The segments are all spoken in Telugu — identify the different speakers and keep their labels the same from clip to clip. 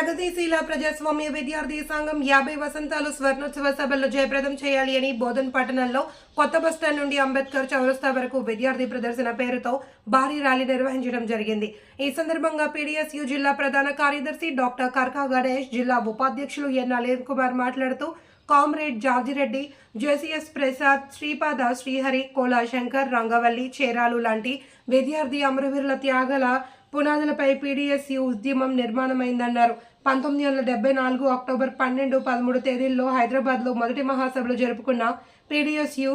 Speaker 1: ప్రగతిశీల ప్రజాస్వామ్య విద్యార్థి సంఘం యాభై వసంతాలు స్వర్ణోత్సవ సభల్లో జయప్రదం చేయాలి అని బోధన్ పట్టణంలో కొత్త బస్టాండ్ నుండి అంబేద్కర్ చౌరస్తా వరకు విద్యార్థి ప్రదర్శన పేరుతో భారీ ర్యాలీ నిర్వహించడం జరిగింది. ఈ సందర్భంగా పీడీఎస్యు జిల్లా ప్రధాన కార్యదర్శి డాక్టర్ కర్కా గణేష్ జిల్లా ఉపాధ్యక్షులు ఎన్ నలీన్ కుమార్ మాట్లాడుతూ కామ్రేడ్ జార్జిరెడ్డి జేసీఎస్ ప్రసాద్ శ్రీపాద శ్రీహరి కోలా శంకర్ రంగవల్లి చేరాలు లాంటి విద్యార్థి అమరవీరుల త్యాగాల పునాదులపై పీడీఎస్యు ఉద్యమం నిర్మాణమైందన్నారు. పంతొమ్మిది వందల డెబ్బై నాలుగు అక్టోబర్ పన్నెండు పదమూడు తేదీల్లో హైదరాబాద్లో మొదటి మహాసభలు జరుపుకున్న పీడీఎస్యు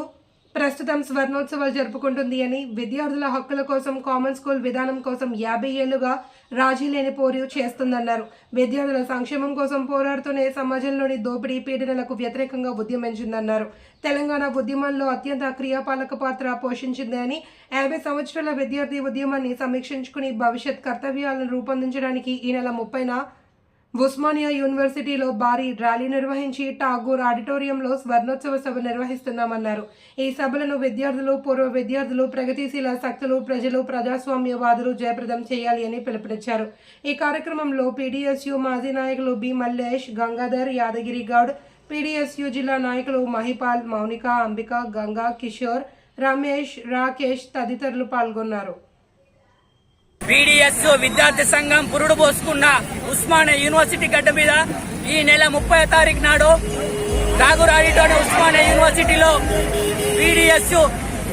Speaker 1: ప్రస్తుతం స్వర్ణోత్సవాలు జరుపుకుంటుంది అని విద్యార్థుల హక్కుల కోసం కామన్ స్కూల్ విధానం కోసం యాభై ఏళ్ళుగా రాజీ లేని పోరు చేస్తుందన్నారు. విద్యార్థుల సంక్షేమం కోసం పోరాడుతూనే సమాజంలోని దోపిడీ పీడనలకు వ్యతిరేకంగా ఉద్యమించిందన్నారు. తెలంగాణ ఉద్యమంలో అత్యంత క్రియాపాలక పాత్ర పోషించింది అని యాభై సంవత్సరాల విద్యార్థి ఉద్యమాన్ని సమీక్షించుకుని భవిష్యత్ కర్తవ్యాలను రూపొందించడానికి ఈ నెల ముప్పైన ఉస్మానియా యూనివర్సిటీలో భారీ ర్యాలీ నిర్వహించి ఠాగూర్ ఆడిటోరియంలో స్వర్ణోత్సవ సభ నిర్వహిస్తున్నామన్నారు. ఈ సభలను విద్యార్థులు పూర్వ విద్యార్థులు ప్రగతిశీల శక్తులు ప్రజలు ప్రజాస్వామ్యవాదులు జయప్రదం చేయాలి అని పిలుపునిచ్చారు. ఈ కార్యక్రమంలో పీడీఎస్యు మాజీ నాయకులు బి మల్లేష్ గంగాధర్ యాదగిరి గౌడ్ పీడీఎస్యు జిల్లా నాయకులు మహిపాల్ మౌనిక అంబిక గంగా కిషోర్ రమేష్ రాకేష్ తదితరులు పాల్గొన్నారు.
Speaker 2: బీడీఎస్ విద్యార్థి సంఘం పురుడు పోసుకున్న ఉస్మానియా యూనివర్సిటీ గడ్డ మీద ఈ నెల ముప్పై తారీఖు నాడు ఠాగూర్ ఉస్మానియా యూనివర్సిటీలో బీడీఎస్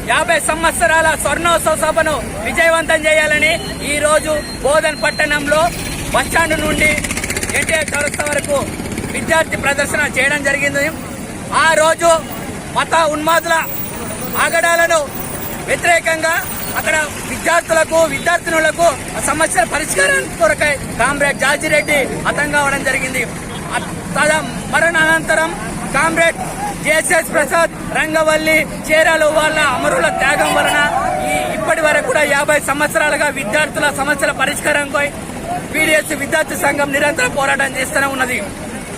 Speaker 2: యాభై సంవత్సరాల స్వర్ణోత్సవ సభను విజయవంతం చేయాలని ఈ రోజు బోధన్ పట్టణంలో బస్టాండ్ నుండి ఎన్టీఆర్ చౌరస్త వరకు విద్యార్థి ప్రదర్శన చేయడం జరిగింది. ఆ రోజు మత ఉన్మాదుల ఆగడాలను వ్యతిరేకంగా అక్కడ విద్యార్థులకు విద్యార్థినులకు సమస్యల పరిష్కారం కొరకై కామ్రేడ్ జాజిరెడ్డి అతం కావడం జరిగింది. మరణానంతరం కామ్రేడ్ జేఎస్ఎస్ ప్రసాద్ రంగవల్లి చీరాలు వాళ్ళ అమరుల త్యాగం వలన ఈ ఇప్పటి వరకు కూడా యాభై సంవత్సరాలుగా విద్యార్థుల సమస్యల పరిష్కారంపై పీడిఎస్ విద్యార్థి సంఘం నిరంతరం పోరాటం చేస్తూనే ఉన్నది.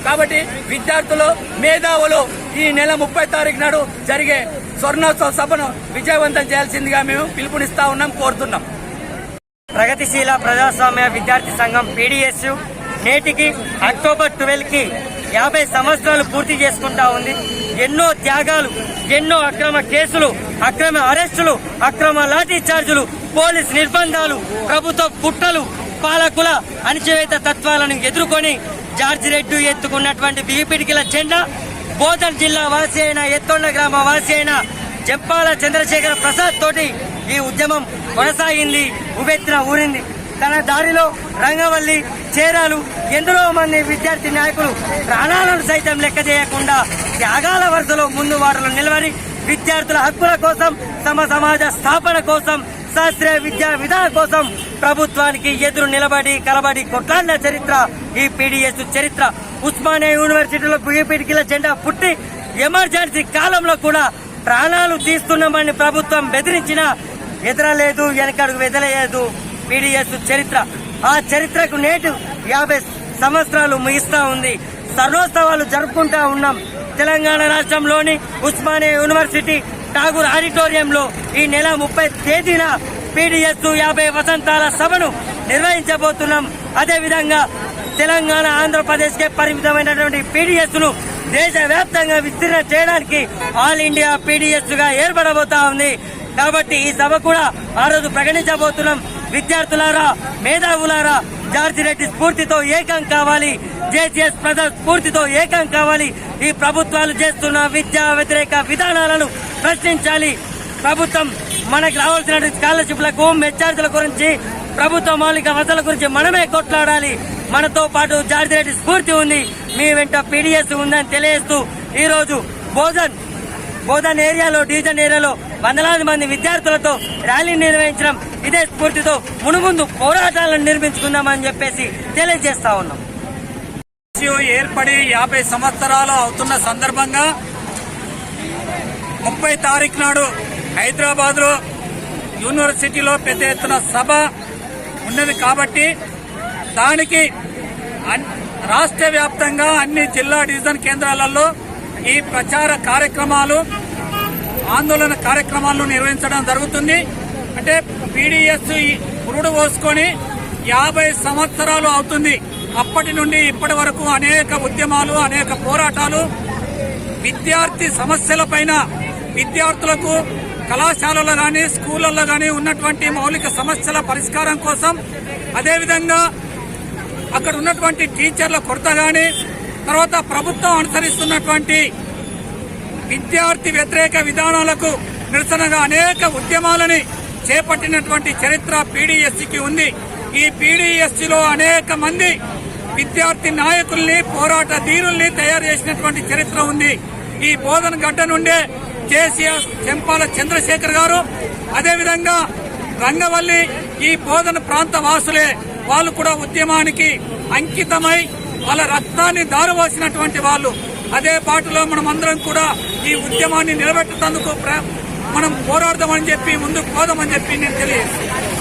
Speaker 2: కాబట్టి విద్యార్థులు మేధావులు ఈ నెల ముప్పై తారీఖు నాడు జరిగే స్వర్ణోత్సవ సభను విజయవంతం చేయాల్సిందిగా మేము పిలుపునిస్తా ఉన్నాం కోరుతున్నాం.
Speaker 3: ప్రగతిశీల ప్రజాస్వామ్య విద్యార్థి సంఘం పీడిఎస్ నేటికి అక్టోబర్ ట్వెల్వ్కి యాభై సంవత్సరాలు పూర్తి చేసుకుంటా ఉంది. ఎన్నో త్యాగాలు ఎన్నో అక్రమ కేసులు అక్రమ అరెస్టులు అక్రమ లాఠీ చార్జులు పోలీస్ నిర్బంధాలు ప్రభుత్వ కుట్రలు పాలకుల అణచివేత తత్వాలను ఎదుర్కొని జార్జి రెడ్డి ఎత్తుకున్నటువంటి బిపిడికిల జెండా బోధన్ జిల్లా వాసి అయిన ఎత్తొండ గ్రామ వాసి అయిన చెప్పాల చంద్రశేఖర ప్రసాద్ తోటి ఈ ఉద్యమం కొనసాగింది ఉవెత్తున ఊరింది. తన దారిలో రంగవల్లి చేరాలు ఎందరో మంది విద్యార్థి నాయకులు ప్రాణాలను సైతం లెక్క చేయకుండా త్యాగాల వరుసలో ముందు వారిలో నిలబడి విద్యార్థుల హక్కుల కోసం తమ సమాజ స్థాపన కోసం శాస్త్రీయ విద్యా విధానం కోసం ప్రభుత్వానికి ఎదురు నిలబడి కలబడి కొట్లాడిన చరిత్ర ఈ పీడిఎస్ చరిత్ర. ఉస్మానియా యూనివర్సిటీలో బీపీడికిల జెండా పుట్టి ఎమర్జెన్సీ కాలంలో కూడా ప్రాణాలు తీస్తున్నామని ప్రభుత్వం బెదిరించినా ఎదురలేదు వెనకడుగు వెదలేదు పీడిఎస్ చరిత్ర. ఆ చరిత్రకు నేటు యాభై సంవత్సరాలు ముగిస్తా ఉంది. సర్వోత్సవాలు జరుపుకుంటా ఉన్నాం. తెలంగాణ రాష్ట్రంలోని ఉస్మానియా యూనివర్సిటీ ఠాగూర్ ఆడిటోరియంలో ఈ నెల ముప్పై తేదీన పీడిఎస్ యాభై వసంతాల సభను నిర్వహించబోతున్నాం. అదేవిధంగా తెలంగాణ ఆంధ్రప్రదేశ్కే పరిమితమైనటువంటి పీడిఎస్ను దేశవ్యాప్తంగా విస్తరణ చేయడానికి ఆల్ ఇండియా పీడిఎస్గా ఏర్పడబోతా ఉంది. కాబట్టి ఈ సభ కూడా ఆ రోజు ప్రకటించబోతున్నాం. విద్యార్థులారా మేధావులారా జార్జి రెడ్డి స్ఫూర్తితో ఏకం కావాలి. జేసీఎస్ ప్రజా స్ఫూర్తితో ఏకం కావాలి. ఈ ప్రభుత్వాలు చేస్తున్న విద్యా వ్యతిరేక విధానాలను ప్రశ్నించాలి. ప్రభుత్వం మనకు రావాల్సిన స్కాలర్షిప్లకు మెచ్చార్జీల గురించి ప్రభుత్వ మౌలిక వసతుల గురించి మనమే కొట్లాడాలి. మనతో పాటు జార్జి రెడ్డి స్ఫూర్తి ఉంది. మీ వెంట పీడిఎస్ ఉందని తెలియజేస్తూ ఈ రోజు బోధన్ బోధన్ ఏరియాలో డీజన్ ఏరియాలో వందలాది మంది విద్యార్థులతో ర్యాలీ నిర్వహించడం ఇదే స్ఫూర్తితో మునుముందు పోరాటాలను నిర్మించుకుందామని చెప్పేసి తెలియజేస్తా ఉన్నాం.
Speaker 2: ఏర్పడి యాభై సంవత్సరాలు అవుతున్న సందర్భంగా ముప్పై తారీఖు నాడు హైదరాబాద్లో యూనివర్సిటీలో పెద్ద ఎత్తున సభ ఉన్నది కాబట్టి దానికి అన్- రాష్ట్ర వ్యాప్తంగా అన్ని జిల్లా డివిజన్ కేంద్రాలలో ఈ ప్రచార కార్యక్రమాలు ఆందోళన కార్యక్రమాలను నిర్వహించడం జరుగుతుంది. అంటే పీడీఎస్ పురుడు పోసుకొని యాభై సంవత్సరాలు అవుతుంది.
Speaker 4: అప్పటి నుండి ఇప్పటి వరకు అనేక ఉద్యమాలు అనేక పోరాటాలు విద్యార్థి సమస్యలపైన విద్యార్థులకు కళాశాలలో కానీ స్కూళ్ళలో కానీ ఉన్నటువంటి మౌలిక సమస్యల పరిష్కారం కోసం అదేవిధంగా అక్కడ ఉన్నటువంటి టీచర్ల కొరత కానీ తర్వాత ప్రభుత్వం అనుసరిస్తున్నటువంటి విద్యార్థి వ్యతిరేక విధానాలకు నిరసనగా అనేక ఉద్యమాలని చేపట్టినటువంటి చరిత్ర పీడీఎస్సీకి ఉంది. ఈ పీడీఎస్సీలో అనేక మంది విద్యార్థి నాయకుల్ని పోరాట ధీరుల్ని తయారు చేసినటువంటి చరిత్ర ఉంది. ఈ బోధన గడ్డ నుండే కేసీఆర్ చెంపాల చంద్రశేఖర్ గారు అదేవిధంగా రంగవల్లి ఈ బోధన ప్రాంత వాసులే. వాళ్ళు కూడా ఉద్యమానికి అంకితమై వాళ్ళ రక్తాన్ని దారవోసినటువంటి వాళ్ళు. అదే బాటలో మనం అందరం కూడా ఈ ఉద్యమాన్ని నిలబెట్టేందుకు ప్ర- మనం పోరాడదామని చెప్పి ముందుకు పోదామని చెప్పి నేను తెలియజేస్తాను